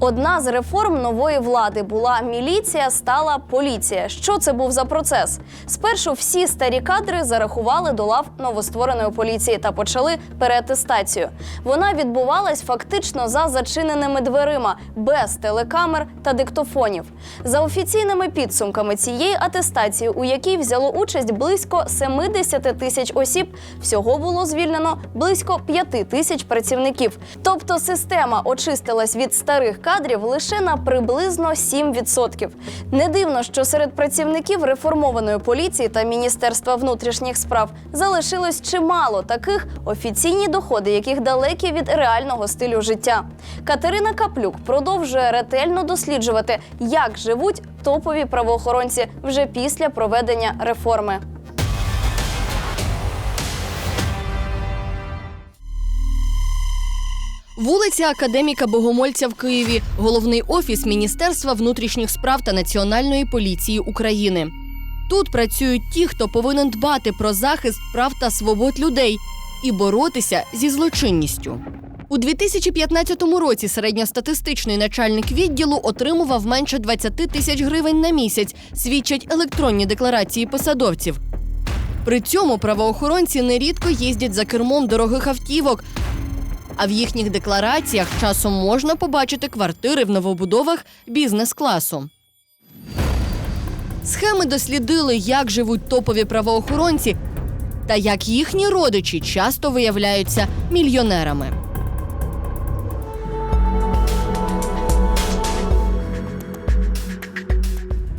Одна з реформ нової влади була міліція, стала поліція. Що це був за процес? Спершу всі старі кадри зарахували до лав новоствореної поліції та почали переатестацію. Вона відбувалась фактично за зачиненими дверима, без телекамер та диктофонів. За офіційними підсумками цієї атестації, у якій взяло участь близько 70 тисяч осіб, всього було звільнено близько 5 тисяч працівників. Тобто система очистилась від старих кадрів лише на приблизно 7%. Не дивно, що серед працівників реформованої поліції та Міністерства внутрішніх справ залишилось чимало таких офіційні доходи, яких далекі від реального стилю життя. Катерина Каплюк продовжує ретельно досліджувати, як живуть топові правоохоронці вже після проведення реформи. Вулиця Академіка Богомольця в Києві, головний офіс Міністерства внутрішніх справ та Національної поліції України. Тут працюють ті, хто повинен дбати про захист прав та свобод людей і боротися зі злочинністю. У 2015 році середньостатистичний начальник відділу отримував менше 20 тисяч гривень на місяць, свідчать електронні декларації посадовців. При цьому правоохоронці нерідко їздять за кермом дорогих автівок, а в їхніх деклараціях часом можна побачити квартири в новобудовах бізнес-класу. Схеми дослідили, як живуть топові правоохоронці та як їхні родичі часто виявляються мільйонерами.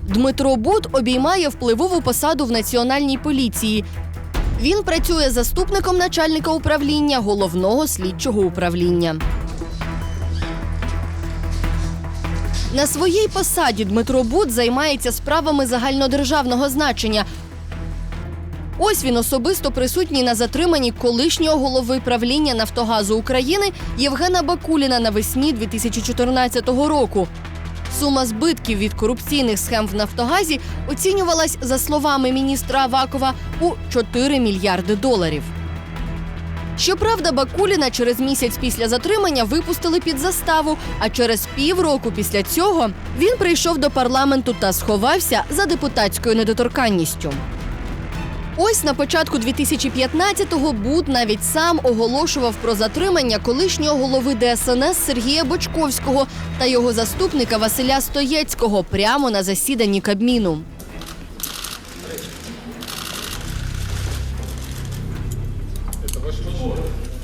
Дмитро Бут обіймає впливову посаду в національній поліції. Він працює заступником начальника управління головного слідчого управління. На своїй посаді Дмитро Бут займається справами загальнодержавного значення. Ось він особисто присутній на затриманні колишнього голови правління Нафтогазу України Євгена Бакуліна навесні 2014 року. Сума збитків від корупційних схем в Нафтогазі оцінювалась, за словами міністра Авакова, у 4 мільярди доларів. Щоправда, Бакуліна через місяць після затримання випустили під заставу, а через півроку після цього він прийшов до парламенту та сховався за депутатською недоторканністю. Ось на початку 2015-го Буд навіть сам оголошував про затримання колишнього голови ДСНС Сергія Бочковського та його заступника Василя Стоєцького прямо на засіданні Кабміну.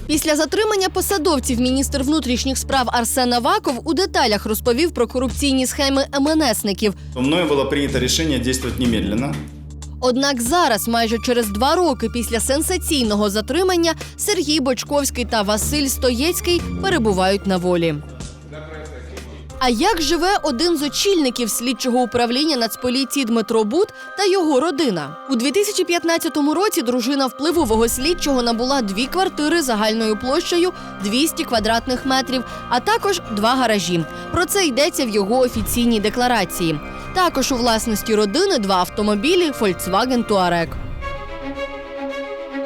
Після затримання посадовців міністр внутрішніх справ Арсен Аваков у деталях розповів про корупційні схеми МНСників, Мною было принято решение действовать немедленно. Однак зараз, майже через два роки після сенсаційного затримання, Сергій Бочковський та Василь Стоєцький перебувають на волі. А як живе один з очільників слідчого управління Нацполіції Дмитро Бут та його родина? У 2015 році дружина впливового слідчого набула дві квартири загальною площею 200 квадратних метрів, а також два гаражі. Про це йдеться в його офіційній декларації. Також у власності родини два автомобілі Volkswagen Touareg.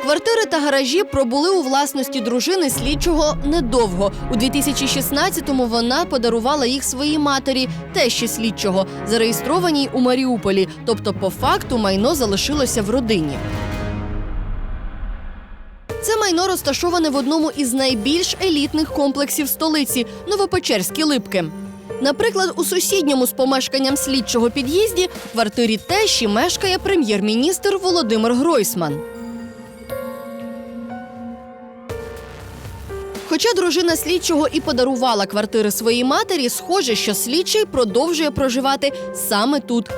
Квартири та гаражі пробули у власності дружини слідчого недовго. У 2016-му вона подарувала їх своїй матері, тещі слідчого, зареєстрованій у Маріуполі. Тобто, по факту, майно залишилося в родині. Це майно розташоване в одному із найбільш елітних комплексів столиці Новопечерські Липки. Наприклад, у сусідньому з помешканням слідчого під'їзді в квартирі тещі мешкає прем'єр-міністр Володимир Гройсман. Хоча дружина слідчого і подарувала квартири своїй матері, схоже, що слідчий продовжує проживати саме тут.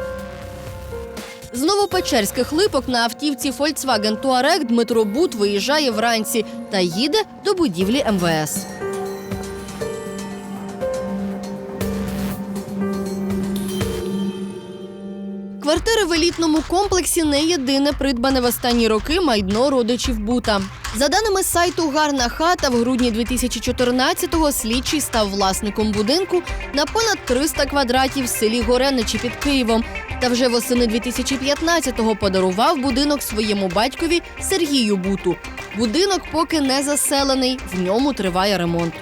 З новопечерських липок на автівці Volkswagen Touareg Дмитро Бут виїжджає вранці та їде до будівлі МВС. Квартири в елітному комплексі не єдине придбане в останні роки майно родичів Бута. За даними сайту Гарна хата в грудні 2014-го слідчий став власником будинку на понад 300 квадратів в селі Гореничі під Києвом. Та вже восени 2015-го подарував будинок своєму батькові Сергію Буту. Будинок поки не заселений, в ньому триває ремонт.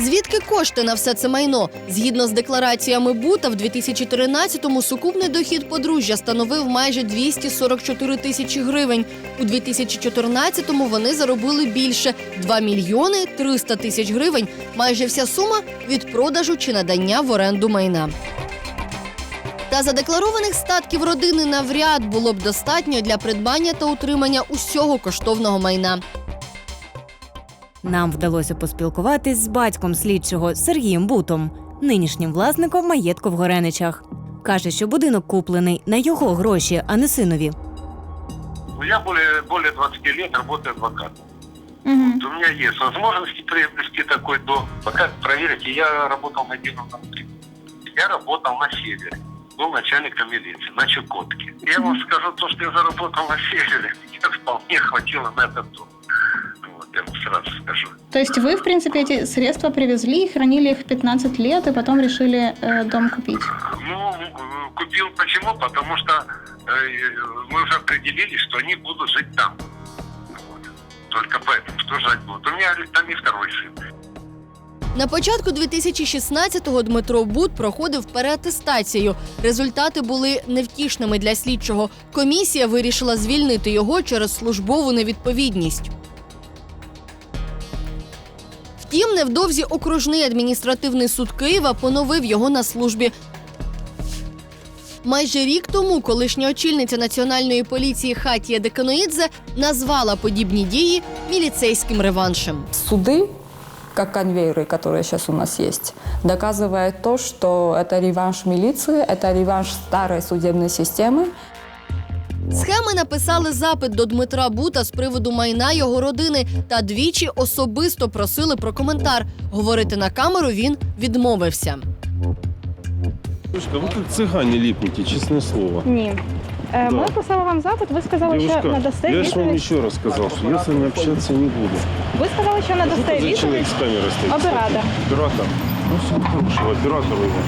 Звідки кошти на все це майно? Згідно з деклараціями Бута, в 2013-му сукупний дохід подружжя становив майже 244 тисячі гривень. У 2014-му вони заробили більше 2 мільйони 300 тисяч гривень. Майже вся сума від продажу чи надання в оренду майна. Та задекларованих статків родини навряд було б достатньо для придбання та утримання усього коштовного майна. Нам вдалося поспілкуватись з батьком слідчого Сергієм Бутом, нинішнім власником маєтку в Гореничах. Каже, що будинок куплений на його гроші, а не синові. Ну, Я более, более 20 лет работаю адвокатом. Вот у меня есть возможности приобрести такой дом. Пока проверите, я работал на едином. Я работал на севере. Был начальником милиции, на Чукотке. Я вам скажу, то, что я заработал на севере, мне вполне хватило на этот дом. Вот, я вам сразу скажу. То есть вы, в принципе, эти средства привезли, хранили их 15 лет, и потом решили э, дом купить? Ну, э, купил почему? Потому что э, мы уже определились, что они будут жить там. Вот. Только поэтому, что жить будут. У меня там и второй сын. На початку 2016-го Дмитро Бут проходив переатестацію. Результати були невтішними для слідчого. Комісія вирішила звільнити його через службову невідповідність. Втім, невдовзі окружний адміністративний суд Києва поновив його на службі. Майже рік тому колишня очільниця національної поліції Хатія Деканоїдзе назвала подібні дії міліцейським реваншем. суды, как конвейеры, которые сейчас у нас есть, доказывает то, что это реванш милиции, это реванш старой судебной системы. Схеми написали запит до Дмитра Бута з приводу майна його родини та двічі особисто просили про коментар. Говорити на камеру він відмовився. Девушка, вы как цыгане липнете, честное слово. Ні. Е, Да. Ми писали вам запит, ви сказали, що Девушка, надасте я же вам еще раз сказал, что я с вами общаться не буду. Ви сказали, що Что надасте это за человек с камерой стоит? Оператор. Оператор. Ну, все хорошего, оператор его.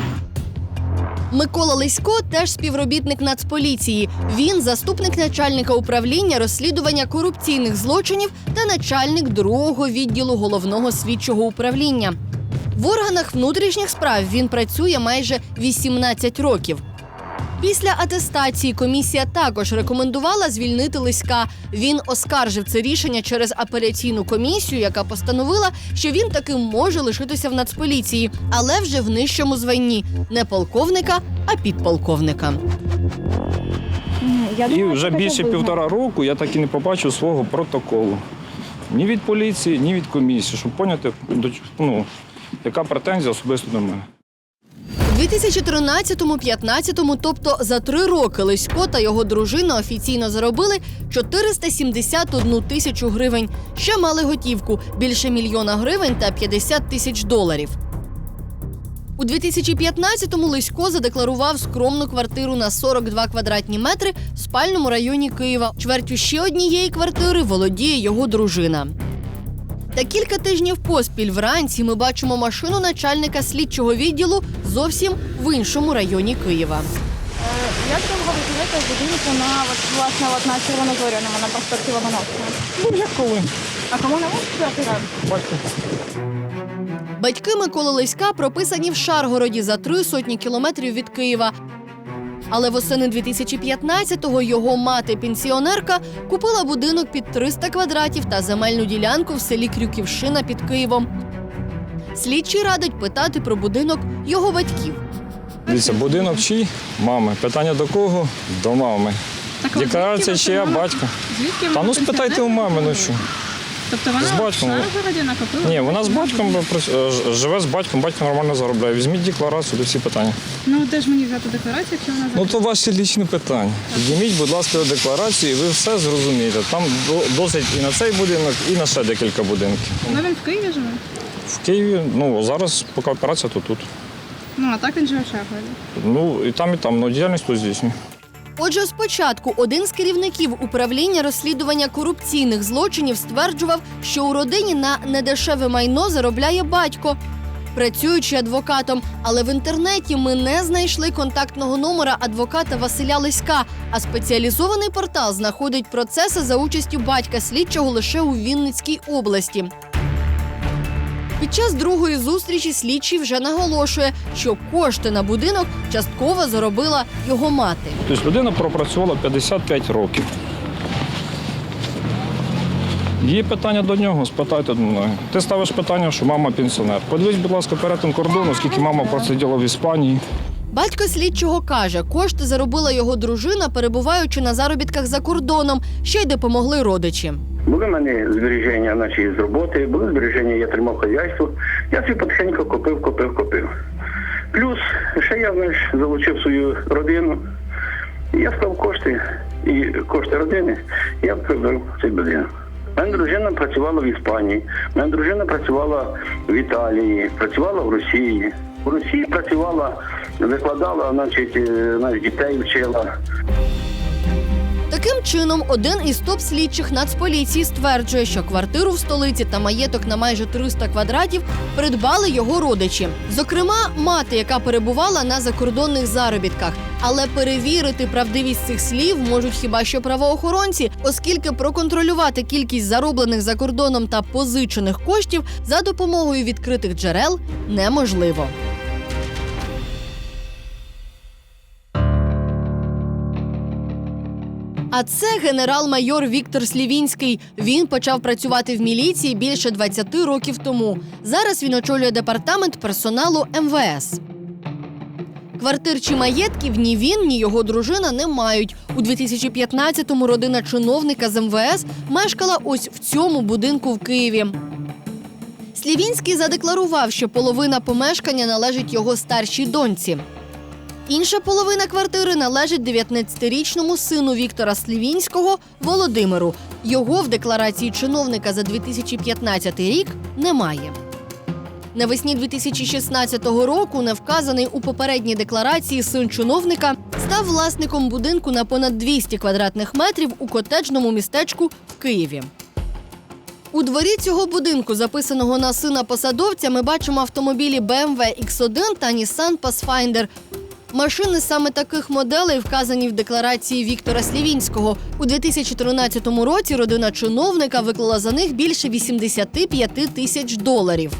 Микола Лисько теж співробітник Нацполіції. Він заступник начальника управління розслідування корупційних злочинів та начальник другого відділу головного слідчого управління. В органах внутрішніх справ він працює майже 18 років. Після атестації комісія також рекомендувала звільнити Лиська. Він оскаржив це рішення через апеляційну комісію, яка постановила, що він таки може лишитися в нацполіції, але вже в нижчому званні не полковника, а підполковника. Я І вже більше півтора року я так і не побачив свого протоколу. Ні від поліції, ні від комісії, щоб поняти, ну, яка претензія особисто до мене. У 2013-15, тобто за три роки Лисько та його дружина офіційно заробили 471 тисячу гривень. Ще мали готівку більше мільйона гривень та 50 тисяч доларів. У 2015-му Лисько задекларував скромну квартиру на 42 квадратні метри в спальному районі Києва. Чвертю ще однієї квартири володіє його дружина. Та кілька тижнів поспіль вранці ми бачимо машину начальника слідчого відділу зовсім в іншому районі Києва. Як довго ви живете будинку на от, власне от на червонозоряному, на проспекті Ломановського? Ну, як коли? А кому не можете Батько. Батьки Миколи Лиська прописані в Шаргороді за три сотні кілометрів від Києва. Але восени 2015-го його мати-пенсіонерка купила будинок під 300 квадратів та земельну ділянку в селі Крюківшина під Києвом. Слідчий радить питати про будинок його батьків. Дивіться, будинок чий? Мами. Питання до кого? До мами. Декларація чия батька. Звідки Та ну спитайте у мами, ну що. Тобто вона З батьком. накопила? Ні, вона з батьком живе з батьком, батько нормально заробляє. Візьміть декларацію до всі питання. Ну де ж мені взяти декларацію, якщо вона Ну то ваші лічні питання. Підніміть, будь ласка, декларацію, і ви все зрозумієте. Там досить і на цей будинок, і на ще декілька будинків. Ну він в Києві живе? В Києві, ну зараз поки операція, то тут. Ну а так він живе в Шаргороді. Ну і там, і там, ну діяльність тут здійснює. Отже, спочатку один з керівників управління розслідування корупційних злочинів стверджував, що у родині на недешеве майно заробляє батько. працюючи адвокатом. Але в інтернеті ми не знайшли контактного номера адвоката Василя Лиська. А спеціалізований портал знаходить процеси за участю батька слідчого лише у Вінницькій області. Під час другої зустрічі слідчий вже наголошує, що кошти на будинок частково заробила його мати. Тобто людина пропрацювала 55 років. Є питання до нього, спитайте до мене. Ти ставиш питання, що мама пенсіонер. Подивись, будь ласка, перетин кордону, скільки мама просиділа в Іспанії. Батько слідчого каже, кошти заробила його дружина, перебуваючи на заробітках за кордоном, ще й допомогли родичі. Були в мене збереження наші з роботи, були збереження, я тримав хазяйство. Я собі потихеньку копив, копив, копив. Плюс ще я знаєш, залучив свою родину. Я став кошти і кошти родини, я прибив цей будинок. Моя дружина працювала в Іспанії, моя дружина працювала в Італії, працювала в Росії. В Росії працювала, викладала, значить, е, навіть дітей вчила. Таким чином, один із топ-слідчих Нацполіції стверджує, що квартиру в столиці та маєток на майже 300 квадратів придбали його родичі. Зокрема, мати, яка перебувала на закордонних заробітках. Але перевірити правдивість цих слів можуть хіба що правоохоронці, оскільки проконтролювати кількість зароблених за кордоном та позичених коштів за допомогою відкритих джерел неможливо. А це генерал-майор Віктор Слівінський. Він почав працювати в міліції більше 20 років тому. Зараз він очолює департамент персоналу МВС. Квартир чи маєтків ні він, ні його дружина не мають. У 2015-му родина чиновника з МВС мешкала ось в цьому будинку в Києві. Слівінський задекларував, що половина помешкання належить його старшій доньці. Інша половина квартири належить 19-річному сину Віктора Слівінського Володимиру. Його в декларації чиновника за 2015 рік немає. Навесні 2016 року, не вказаний у попередній декларації син чиновника, став власником будинку на понад 200 квадратних метрів у котеджному містечку в Києві. У дворі цього будинку, записаного на сина посадовця, ми бачимо автомобілі BMW X1 та Nissan Pathfinder. Машини саме таких моделей вказані в декларації Віктора Слівінського. У 2013 році родина чиновника виклала за них більше 85 тисяч доларів.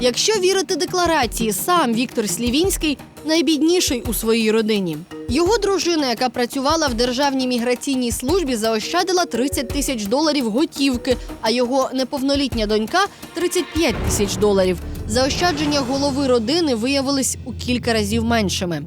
Якщо вірити декларації, сам Віктор Слівінський найбідніший у своїй родині. Його дружина, яка працювала в державній міграційній службі, заощадила 30 тисяч доларів готівки, а його неповнолітня донька 35 тисяч доларів. Заощадження голови родини виявились у кілька разів меншими.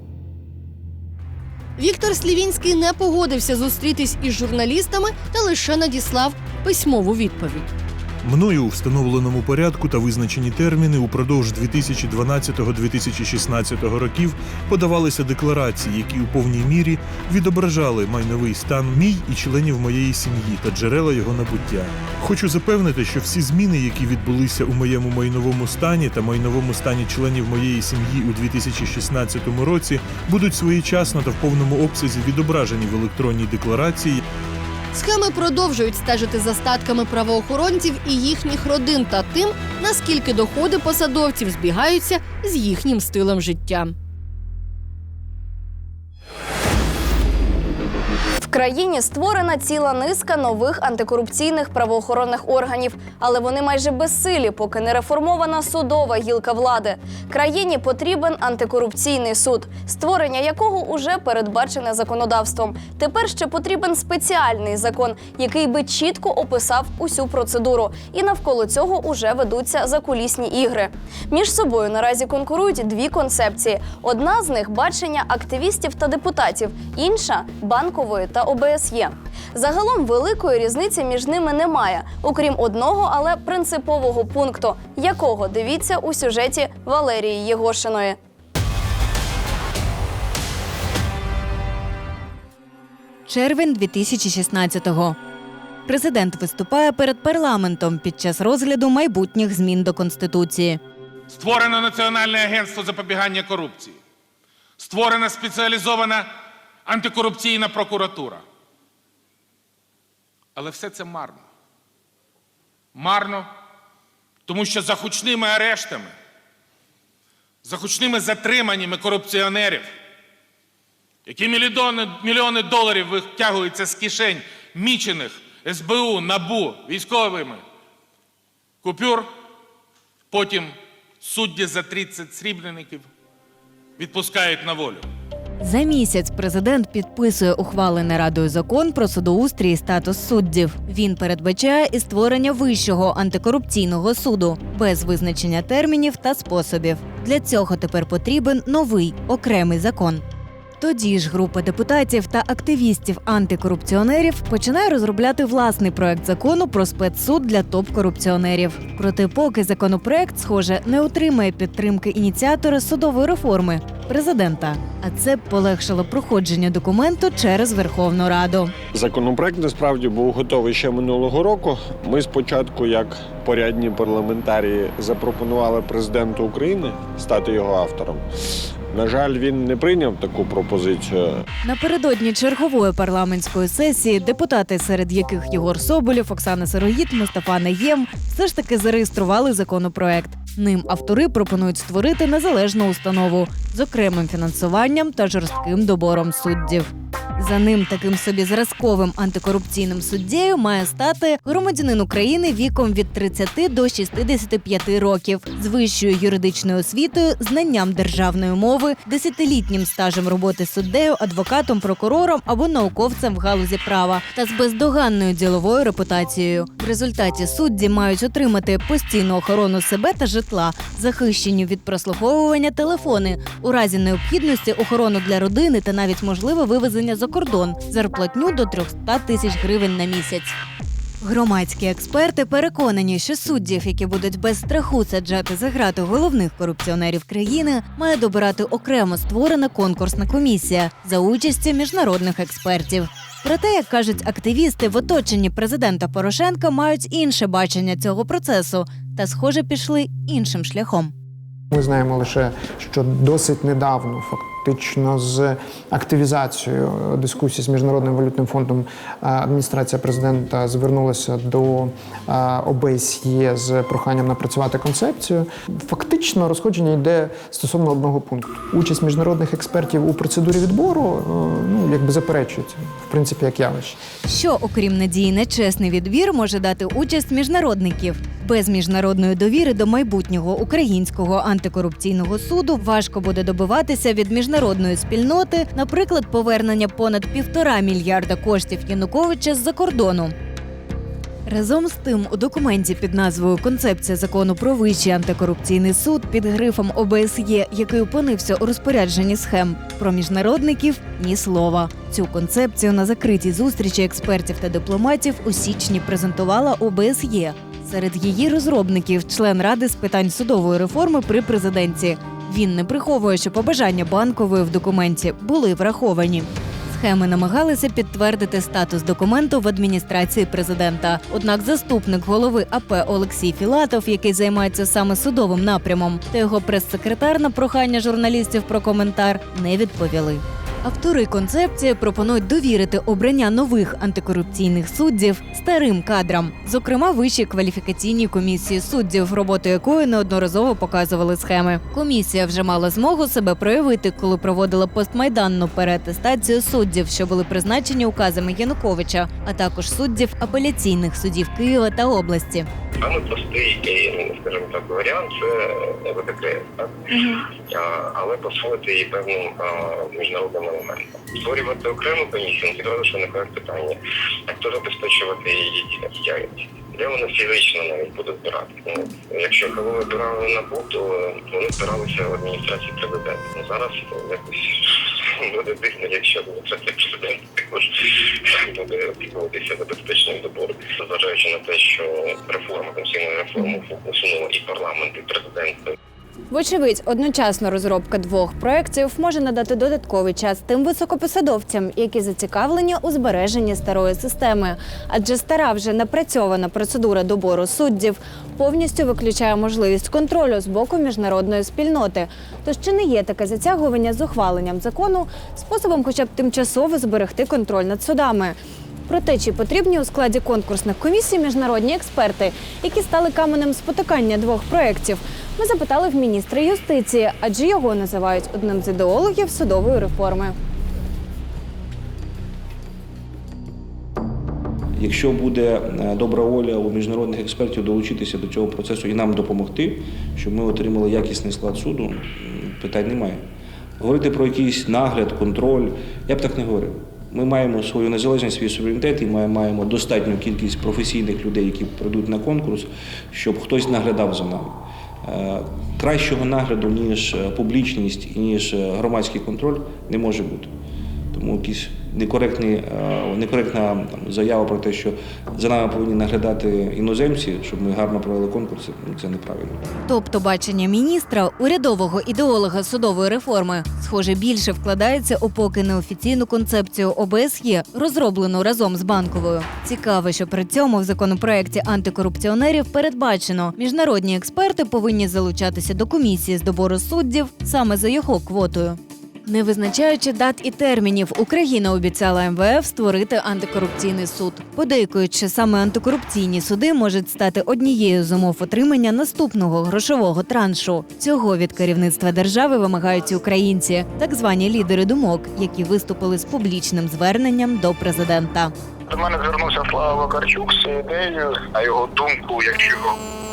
Віктор Слівінський не погодився зустрітись із журналістами та лише надіслав письмову відповідь. Мною у встановленому порядку та визначені терміни упродовж 2012-2016 років подавалися декларації, які у повній мірі відображали майновий стан мій і членів моєї сім'ї та джерела його набуття. Хочу запевнити, що всі зміни, які відбулися у моєму майновому стані та майновому стані членів моєї сім'ї у 2016 році, будуть своєчасно та в повному обсязі відображені в електронній декларації, Схеми продовжують стежити за статками правоохоронців і їхніх родин та тим, наскільки доходи посадовців збігаються з їхнім стилем життя. Країні створена ціла низка нових антикорупційних правоохоронних органів, але вони майже безсилі, поки не реформована судова гілка влади. Країні потрібен антикорупційний суд, створення якого уже передбачене законодавством. Тепер ще потрібен спеціальний закон, який би чітко описав усю процедуру. І навколо цього уже ведуться закулісні ігри. Між собою наразі конкурують дві концепції: одна з них бачення активістів та депутатів, інша банкової та ОБСЄ. Загалом великої різниці між ними немає, окрім одного, але принципового пункту, якого дивіться у сюжеті Валерії Єгошиної. Червень 2016-го. Президент виступає перед парламентом під час розгляду майбутніх змін до конституції. Створено Національне агентство запобігання корупції. Створена спеціалізована антикорупційна прокуратура. Але все це марно. Марно, Тому що за гучними арештами, за гучними затриманнями корупціонерів, які мільйони, мільйони доларів витягуються з кишень мічених СБУ, НАБУ, військовими купюр, потім судді за 30 срібленників відпускають на волю. За місяць президент підписує ухвалений радою закон про судоустрій і статус суддів. Він передбачає і створення вищого антикорупційного суду без визначення термінів та способів. Для цього тепер потрібен новий окремий закон. Тоді ж група депутатів та активістів антикорупціонерів починає розробляти власний проект закону про спецсуд для топ-корупціонерів. Проте, поки законопроект, схоже, не отримає підтримки ініціатора судової реформи президента. А це полегшило проходження документу через Верховну Раду. Законопроект насправді був готовий ще минулого року. Ми спочатку, як порядні парламентарії, запропонували президенту України стати його автором. На жаль, він не прийняв таку пропозицію. Напередодні чергової парламентської сесії депутати, серед яких Єгор Соболєв, Оксана Сироїд, Мустафа Наєм, все ж таки зареєстрували законопроект. Ним автори пропонують створити незалежну установу з окремим фінансуванням та жорстким добором суддів. За ним таким собі зразковим антикорупційним суддєю має стати громадянин України віком від 30 до 65 років з вищою юридичною освітою, знанням державної мови, десятилітнім стажем роботи суддею, адвокатом, прокурором або науковцем в галузі права та з бездоганною діловою репутацією. В результаті судді мають отримати постійну охорону себе та житла, захищені від прослуховування телефони, у разі необхідності охорону для родини та навіть можливе вивезення за кордон, зарплатню до 300 тисяч гривень на місяць. Громадські експерти переконані, що суддів, які будуть без страху саджати за грати головних корупціонерів країни, має добирати окремо створена конкурсна комісія за участі міжнародних експертів. Проте, як кажуть активісти, в оточенні президента Порошенка мають інше бачення цього процесу та, схоже, пішли іншим шляхом. Ми знаємо лише, що досить недавно, фактично з активізацією дискусій з міжнародним валютним фондом, е, адміністрація президента звернулася до е, ОБСЄ з проханням напрацювати концепцію. Фактично розходження йде стосовно одного пункту. Участь міжнародних експертів у процедурі відбору е, ну якби заперечується, в принципі, як явище. Що, окрім надії на чесний відбір, може дати участь міжнародників? Без міжнародної довіри до майбутнього українського антикорупційного суду важко буде добиватися від міжнародної спільноти, наприклад, повернення понад півтора мільярда коштів Януковича з-за кордону. Разом з тим, у документі під назвою Концепція закону про вищий антикорупційний суд під грифом ОБСЄ, який опинився у розпорядженні схем про міжнародників, ні слова. Цю концепцію на закритій зустрічі експертів та дипломатів у січні презентувала ОБСЄ. Серед її розробників член ради з питань судової реформи при президенті. Він не приховує, що побажання банкової в документі були враховані. Схеми намагалися підтвердити статус документу в адміністрації президента. Однак заступник голови АП Олексій Філатов, який займається саме судовим напрямом, та його прес-секретар на прохання журналістів про коментар не відповіли. Автори концепції пропонують довірити обрання нових антикорупційних суддів старим кадрам, зокрема вищій кваліфікаційній комісії суддів, роботу якої неодноразово показували схеми. Комісія вже мала змогу себе проявити, коли проводила постмайданну переатестацію суддів, що були призначені указами Януковича, а також суддів апеляційних судів Києва та області. Саме простий, і, скажімо так, варіант це ВККС, так? А, але посилити її певним міжнародним Створювати окрему комісію, ну, одразу що виникають питання, а хто забезпечувати її діяльність? Де вони фізично навіть будуть збирати? Ну, якщо кого вибирали НАБУ, то вони збиралися в адміністрації президента. Ну, зараз якось буде дивно, якщо адміністрація президента також буде опікуватися забезпеченням добору, зважаючи на те, що реформа конституційної реформи усунула і парламент, і президент. Вочевидь, одночасно розробка двох проєктів може надати додатковий час тим високопосадовцям, які зацікавлені у збереженні старої системи. Адже стара вже напрацьована процедура добору суддів повністю виключає можливість контролю з боку міжнародної спільноти. Тож чи не є таке затягування з ухваленням закону способом, хоча б тимчасово зберегти контроль над судами? Про те, чи потрібні у складі конкурсних комісій міжнародні експерти, які стали каменем спотикання двох проєктів, ми запитали в міністра юстиції, адже його називають одним з ідеологів судової реформи. Якщо буде е, добра воля у міжнародних експертів долучитися до цього процесу і нам допомогти, щоб ми отримали якісний склад суду, питань немає. Говорити про якийсь нагляд, контроль, я б так не говорив. Ми маємо свою незалежність, свій суверенітет і ми маємо достатню кількість професійних людей, які прийдуть на конкурс, щоб хтось наглядав за нами. Е, Кращого нагляду, ніж е, публічність і ніж е, громадський контроль, не може бути. Тому якісь некоректні, е, некоректна заява про те, що за нами повинні наглядати іноземці, щоб ми гарно провели конкурси, ну, це неправильно. Тобто бачення міністра, урядового ідеолога судової реформи, схоже, більше вкладається у поки неофіційну концепцію ОБСЄ, розроблену разом з банковою. Цікаво, що при цьому в законопроекті антикорупціонерів передбачено, міжнародні експерти повинні залучатися до комісії з добору суддів саме за його квотою. Не визначаючи дат і термінів, Україна обіцяла МВФ створити антикорупційний суд, подейкують, що саме антикорупційні суди можуть стати однією з умов отримання наступного грошового траншу. Цього від керівництва держави вимагають українці, так звані лідери думок, які виступили з публічним зверненням до президента. До мене звернувся Слава Вакарчук з ідеєю. На його думку, якщо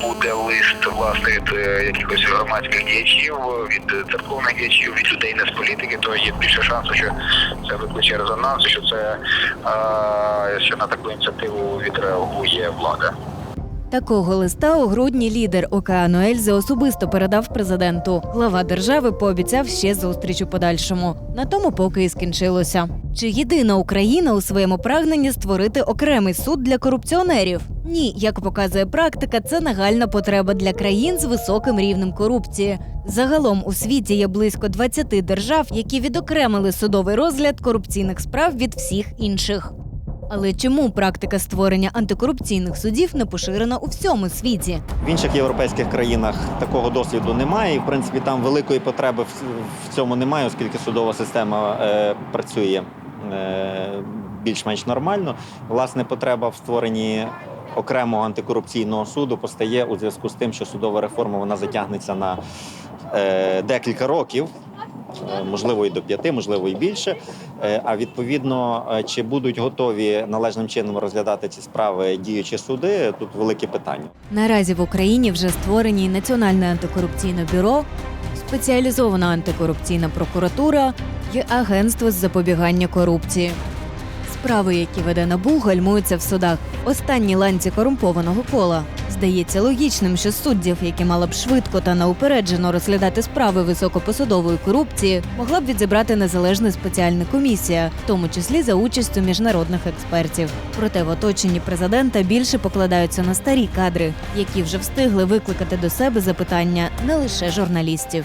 буде лист власне від е, якихось громадських діячів, від церковних діячів, від людей не з політики, то є більше шансу, що це викличе резонанс, що це а, що на таку ініціативу відреагує влада. Такого листа у грудні лідер Океану Ельзи особисто передав президенту. Глава держави пообіцяв ще зустріч у подальшому. На тому поки і скінчилося. Чи єдина Україна у своєму прагненні створити окремий суд для корупціонерів? Ні, як показує практика, це нагальна потреба для країн з високим рівнем корупції. Загалом у світі є близько 20 держав, які відокремили судовий розгляд корупційних справ від всіх інших. Але чому практика створення антикорупційних судів не поширена у всьому світі? В інших європейських країнах такого досвіду немає, і в принципі там великої потреби в, цьому немає, оскільки судова система е, працює е, більш-менш нормально. Власне, потреба в створенні окремого антикорупційного суду постає у зв'язку з тим, що судова реформа вона затягнеться на е, декілька років. Е, Можливо, і до п'яти, можливо, і більше. Е, А відповідно, е, чи будуть готові належним чином розглядати ці справи діючі суди? Тут велике питання. Наразі в Україні вже створені Національне антикорупційне бюро, спеціалізована антикорупційна прокуратура і агентство з запобігання корупції. Справи, які веде НАБУ, гальмуються в судах. Останні ланці корумпованого кола. Здається логічним, що суддів, які мали б швидко та неупереджено розглядати справи високопосадової корупції, могла б відзібрати незалежна спеціальна комісія, в тому числі за участю міжнародних експертів. Проте в оточенні президента більше покладаються на старі кадри, які вже встигли викликати до себе запитання не лише журналістів.